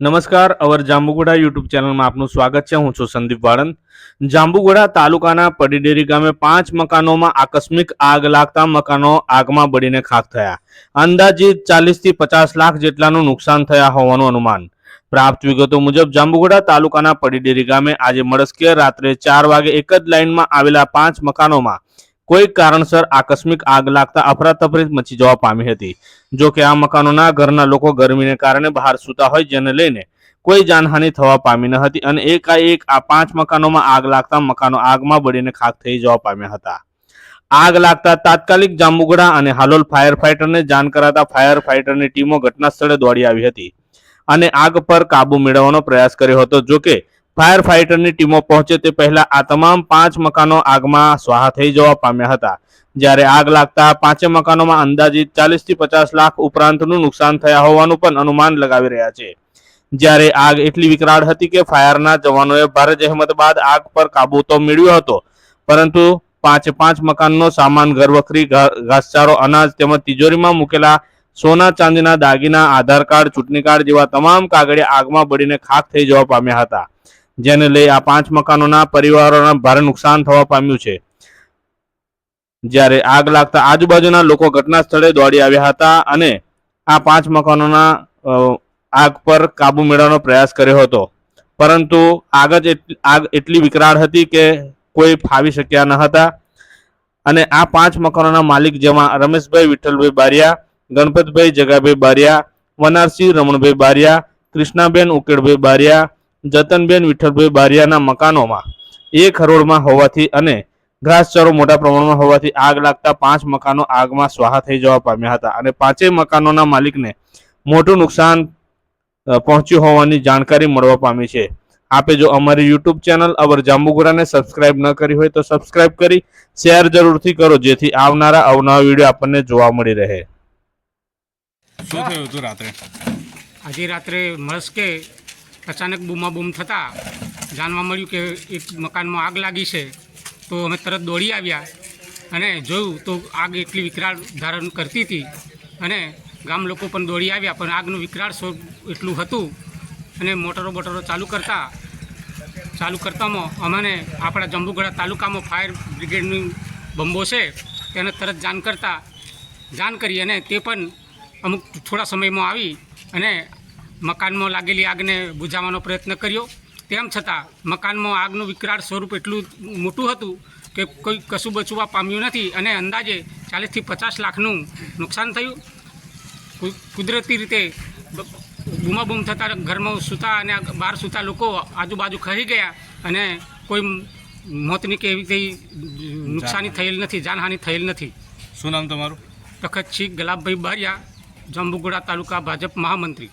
નમસ્કાર, અવર જાંબુગોડા યુટ્યુબ ચેનલમાં આપનું સ્વાગત છે. હું છું સંદીપ વાળંદ. જાંબુગોડા તાલુકાના પડીડેરી ગામે પાંચ મકાનોમાં આકસ્મિક આગ લાગતા મકાનો આગમાં બળીને ખાખ થયા. અંદાજિત ચાલીસથી પચાસ લાખ જેટલાનું નુકસાન થયા હોવાનું અનુમાન. પ્રાપ્ત વિગતો મુજબ, જાંબુગોડા તાલુકાના પડીડેરી ગામે આજે મળસ્કે રાત્રે ચાર વાગે એક જ લાઇનમાં આવેલા પાંચ મકાનોમાં કોઈ કારણસર આકસ્મિક આગ લાગતા અફરાતફરી મચી જવા પામી હતી. જો કે આ મકાનોના ઘરના લોકો ગરમીને કારણે બહાર સૂતા હોય જેને લઈને કોઈ જાનહાનિ થવા પામી ન હતી અને એકાએક આ પાંચ મકાનોમાં આગ લાગતા મકાનો આગમાં બળીને ખાક થઈ જવા પામ્યા હતા. આગ લાગતા તાત્કાલિક જાંબુગડા અને હાલોલ ફાયર ફાઈટરને જાણ કરાતા ફાયર ફાઈટરની ટીમો ઘટના સ્થળે દોડી આવી હતી અને આગ પર કાબુ મેળવવાનો પ્રયાસ કર્યો હતો. જો કે ફાયર ફાઈટરની ટીમો પહોંચે તે પહેલા આ તમામ પાંચ મકાનો આગમાં સ્વાહા થઈ જવા પામ્યા હતા. જ્યારે આગ લાગતા પાંચે મકાનોમાં અંદાજિત ચાલીસથી પચાસ લાખ ઉપરાંતનું નુકસાન થયા હોવાનું પણ અનુમાન લગાવી રહ્યા છે. જ્યારે આગ એટલી વિકરાળ હતી કે ફાયરના જવાનોએ ભારે જહેમત બાદ આગ પર કાબુ તો મેળવ્યો હતો, પરંતુ પાંચે પાંચ મકાનનો સામાન, ઘરવખરી ઘાસચારો, અનાજ તેમજ તિજોરીમાં મૂકેલા સોના ચાંદીના દાગીના, આધાર કાર્ડ, ચૂંટણી કાર્ડ જેવા તમામ કાગળિયા આગમાં બળીને ખાખ થઈ જવા પામ્યા હતા. જેને લઈ આ પાંચ મકાનોના પરિવારોના ભારે નુકસાન થવા પામ્યું છે. જ્યારે આગ લાગતા આજુબાજુના લોકો ઘટના સ્થળે દોડી આવ્યા હતા અને આ પાંચ મકાનોના આગ પર કાબુ મેળવવાનો પ્રયાસ કર્યો હતો. પરંતુ આગ જ આગ એટલી વિકરાળ હતી કે કોઈ ફાવી શક્યા ન હતા. અને આ પાંચ મકાનોના માલિક જેમાં રમેશભાઈ, વિઠ્ઠલભાઈ બારિયા, ગણપતભાઈ, જગાભાઈ બારિયા, વનારસિંહ, રમણભાઈ બારિયા, કૃષ્ણાબેન, ઉકેડભાઈ બારિયા જતનબેન વિઠ્ઠલભાઈ બારિયાના મકાનોમાં એક હરોળમાં હોવાથી અને ઘાસચારો મોટા પ્રમાણમાં હોવાથી આગ લાગતા પાંચ મકાનો આગમાં સ્વાહા થઈ જવા પામ્યા હતા અને પાંચેય મકાનોના માલિકને મોટું નુકસાન પહોંચ્યું હોવાની જાણકારી મળવા પામી છે. આપે જો અમારી યુટ્યુબ ચેનલ અવર જાંબુગુરાને સબસ્ક્રાઇબ ન કરી હોય તો સબસ્ક્રાઇબ કરી શેર જરૂરથી કરો જેથી આવનારા અવનવા વીડિયો આપણને જોવા મળી રહે. શું થયું હતું રાત્રે? આજે રાત્રે મળસ્કે અચાનક બૂમાબૂમ થતાં જાણવા મળ્યું કે એક મકાનમાં આગ લાગી છે, તો અમે તરત દોડી આવ્યા અને જોયું તો આગ એટલી વિકરાળ ધારણ કરતી હતી અને ગામ લોકો પણ દોડી આવ્યા, પણ આગનું વિકરાળ સ્વરૂપ એટલું હતું અને મોટરો બોટરો ચાલુ કરતા, ચાલુ કરતામાં અમને આપણા જંબુગડા તાલુકામાં ફાયર બ્રિગેડની બંબો છે, તેને તરત જાણ કરતા, જાણ કરી અને તે પણ અમુક થોડા સમયમાં આવી અને મકાનમાં લાગેલી આગને બુઝાવવાનો પ્રયત્ન કર્યો. તેમ છતાં મકાનમાં આગનું વિકરાળ સ્વરૂપ એટલું મોટું હતું કે કોઈ કશું બચવા પામ્યું નથી અને અંદાજે ચાલીસથી પચાસ લાખનું નુકસાન થયું. કુદરતી રીતે બૂમાબૂમ થતાં ઘરમાં સૂતા અને બહાર સૂતા લોકો આજુબાજુ ખરી ગયા અને કોઈ મોતની કે એવી કંઈ નુકસાની થયેલ નથી જાનહાનિ થયેલ નથી. શું નામ તમારું? તખતસિંહ ગલાબભાઈ બારિયા જંબુગોડા તાલુકા ભાજપ મહામંત્રી.